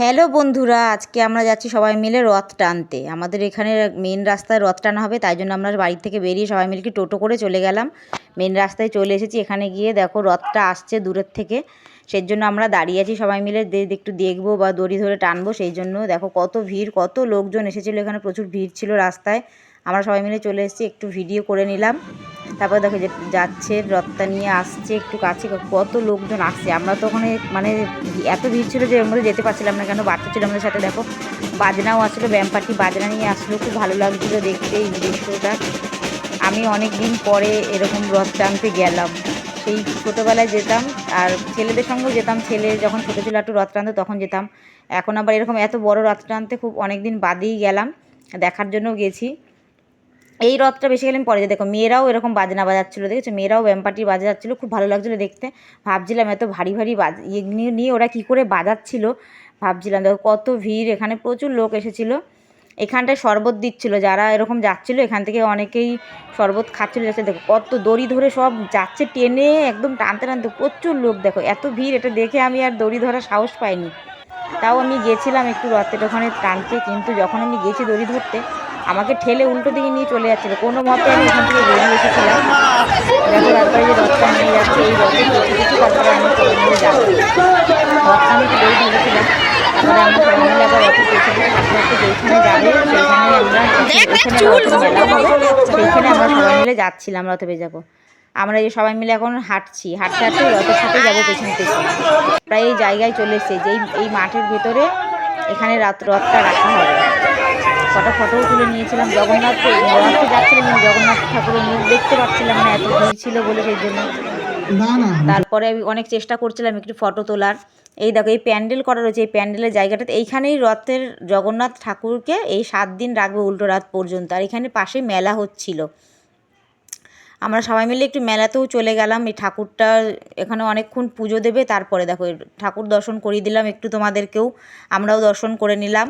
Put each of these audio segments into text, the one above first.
Hello বন্ধুরা, আজকে আমরা যাচ্ছি সবাই মিলে রথ টানতে। আমাদের এখানে মেন রাস্তায় রথ টানা হবে, তাই জন্য আমরা বাড়ি থেকে বেরিয়ে সবাই মিলে টোটো করে চলে গেলাম। মেন রাস্তায় চলে এসেছি, এখানে গিয়ে দেখো রথটা আসছে দূরের থেকে। সেই জন্য আমরা দাঁড়িয়ে আছি সবাই মিলে একটু দেখব বা দড়ি ধরে টানবো সেই জন্য দেখো কত ভিড়, কত লোকজন এসেছিল, এখানে প্রচুর ভিড় ছিল রাস্তায়। আমরা সবাই মিলে চলে এসেছি, একটু ভিডিও করে নিলাম। তারপর দেখো যে যাচ্ছে, রথটা নিয়ে আসছে, একটু কাছে কত লোকজন আসছে। আমরা তো ওখানে মানে এত ভিড় ছিল যে মধ্যে যেতে পারছিলাম না কেন, বাচ্চা ছিল আমাদের সাথে, দেখো। বাজনাও আসলো, ব্যায়াম পার্টি, বাজনা নিয়ে আসলো, খুব ভালো লাগছিল দেখতে এই দৃশ্যটা। আমি অনেক দিন পরে এরকম রথ টানতে গেলাম। সেই ছোটোবেলায় যেতাম, আর ছেলেদের সঙ্গেও যেতাম। ছেলে যখন ছোটো ছিল, একটু রথ টানতো তখন যেতাম। এখন আবার এরকম এত বড় রথ টানতে খুব অনেক দিন বাদেই গেলাম, দেখার জন্য গেছি। এই রথটা বেশি গেলে পরে যে দেখো, মেয়েরাও এরকম বাজনা বাজাচ্ছিলো, দেখেছ? মেয়েরাও ব্যাম্পাটি বাজাচ্ছিলো, খুব ভালো লাগছিল দেখতে। ভাবছিলাম এত ভারী ভারী বাজ ইয়ে নিয়ে নিয়ে ওরা কী করে বাজাচ্ছিল? ভাবছিলাম, দেখো, কত ভিড়, এখানে প্রচুর লোক এসেছিল। এখানটায় শরবত দিচ্ছিল, যারা এরকম যাচ্ছিল, এখান থেকে অনেকেই শরবত খাচ্ছিলো, যাচ্ছে। দেখো, কত দড়ি ধরে সব যাচ্ছে টেনে, একদম টানতে টানতে, প্রচুর লোক, দেখো, এত ভিড়, এটা দেখে আমি আর দড়ি ধরার সাহস পাইনি। তাও আমি গেছিলাম একটু রথের ওখানে টানতে, কিন্তু যখন আমি গেছি দড়ি ধরতে আমাকে ঠেলে উল্টো দিকে নিয়ে চলে যাচ্ছিল। কোনো মতে আমি এখান থেকে বেরিয়ে এসেছিলাম। দেখো তারপরে যে রথটা নিয়ে যাচ্ছে এই রথে কিছু কিছু তারপরে আমি মিলে যাব রথটা আমি একটু দড়ি ধরেছিলাম তারপরে আমরা সবাই মিলে আবার রথে পেছনে হাঁটতে হাঁটতে যেখানে যাবে সেইখানে আমরা রথের মেলা হবে সেইখানে আমরা সবাই মিলে যাচ্ছিলাম রথে পেয়ে যাব আমরা যে সবাই মিলে এখন হাঁটছি হাঁটতে হাঁটতে রথের সাথে যাব পেছন পেছন। প্রায় এই জায়গায় চলে এসেছে। যেই এই মাঠের ভেতরে এখানে রাত রথটা রাখা হবে। কটা ফটোও তুলে নিয়েছিলাম জগন্নাথ রথে যাচ্ছিলাম কিন্তু জগন্নাথ ঠাকুরের মুখ দেখতে পাচ্ছিলাম না এত ভিড় ছিল বলে সেই জন্য। তারপরে আমি অনেক চেষ্টা করছিলাম একটু ফটো তোলার। এই দেখো এই প্যান্ডেল করা রয়েছে এই প্যান্ডেলের জায়গাটাতে এইখানেই রথের জগন্নাথ ঠাকুরকে এই সাত দিন রাখবে উল্টো রাত পর্যন্ত আর এখানে পাশে মেলা হচ্ছিল। আমরা সবাই মিলে একটু মেলাতেও চলে গেলাম এই ঠাকুরটা এখানে অনেকক্ষণ পুজো দেবে তারপরে দেখো ঠাকুর দর্শন করিয়ে দিলাম একটু তোমাদেরকেও আমরাও দর্শন করে নিলাম।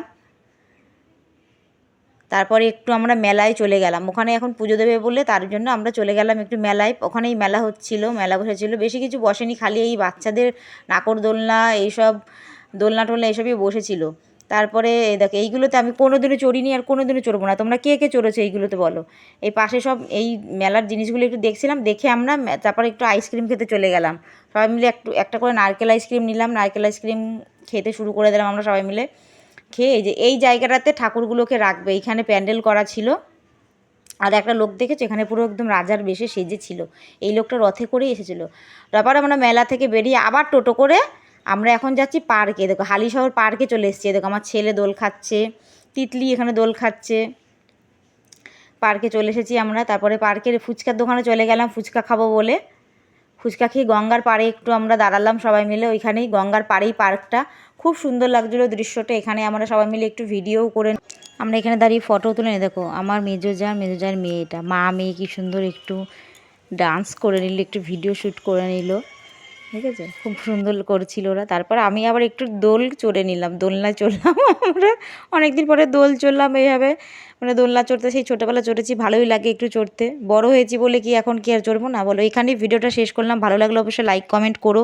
তারপরে একটু আমরা মেলায় চলে গেলাম। ওখানে এখন পুজো দেবে বলে তার জন্য আমরা চলে গেলাম একটু মেলায়। ওখানেই মেলা হচ্ছিল, মেলা বসেছিল। বেশি কিছু বসেনি, খালি এই বাচ্চাদের নাকর দোলনা, এইসব দোলনা টোলনা এইসবই বসেছিল। তারপরে দেখো, এইগুলোতে আমি কোনো দিনও চড়িনি আর কোনো দিনও চড়বো না। তোমরা কে কে চড়েছো এইগুলোতে বলো। এই পাশে সব এই মেলার জিনিসগুলো একটু দেখছিলাম, দেখে আমরা তারপরে একটু আইসক্রিম খেতে চলে গেলাম। সবাই মিলে একটু, একটা করে নারকেল আইসক্রিম নিলাম। নারকেল আইসক্রিম খেতে শুরু করে দিলাম আমরা সবাই মিলে। খেয়ে যে এই জায়গাটাতে ঠাকুরগুলোকে রাখবে। এইখানে প্যান্ডেল করা ছিল। আর একটা লোক দেখেছ? এখানে পুরো একদম রাজার বেশে সেজেছিল। এই লোকটা রথে করেই এসেছিল। তারপর আমরা মেলা থেকে বেরিয়ে আবার টোটো করে আমরা এখন যাচ্ছি পার্কে। দেখো, হালিশহর পার্কে চলে এসেছি। দেখো, আমার ছেলে দোল খাচ্ছে, তিতলি এখানে দোল খাচ্ছে। পার্কে চলে এসেছি আমরা। তারপরে পার্কের ফুচকার দোকানে চলে গেলাম ফুচকা খাব বলে। ফুচকা খেয়ে গঙ্গার পাড়ে একটু আমরা দাঁড়ালাম সবাই মিলে, ওইখানেই গঙ্গার পাড়েই পার্কটা। খুব সুন্দর লাগছিল দৃশ্যটা, এখানে আমরা সবাই মিলে একটু ভিডিও করে আমরা এখানে দাঁড়িয়ে ফটো তুলে নিই, দেখো, আমার মেজো যা মেজো যার মেয়েটা মা মেয়ে কি সুন্দর একটু ডান্স করে নিল, একটু ভিডিও শ্যুট করে নিল। ঠিক আছে? খুব সুন্দর করছিল ওরা। তারপর আমি আবার একটু দোল চড়ে নিলাম, দোলনা চড়লাম। আমরা অনেক দিন পরে দোল চড়লাম এইভাবে। মানে দোলনা চড়তে, সেই ছোটোবেলা চড়েছি, ভালোই লাগে একটু চড়তে। বড় হয়েছি বলে কি এখন কি আর চড়বো না? বলো, এখানেই ভিডিওটা শেষ করলাম। ভালো লাগলে অবশ্যই লাইক কমেন্ট করো।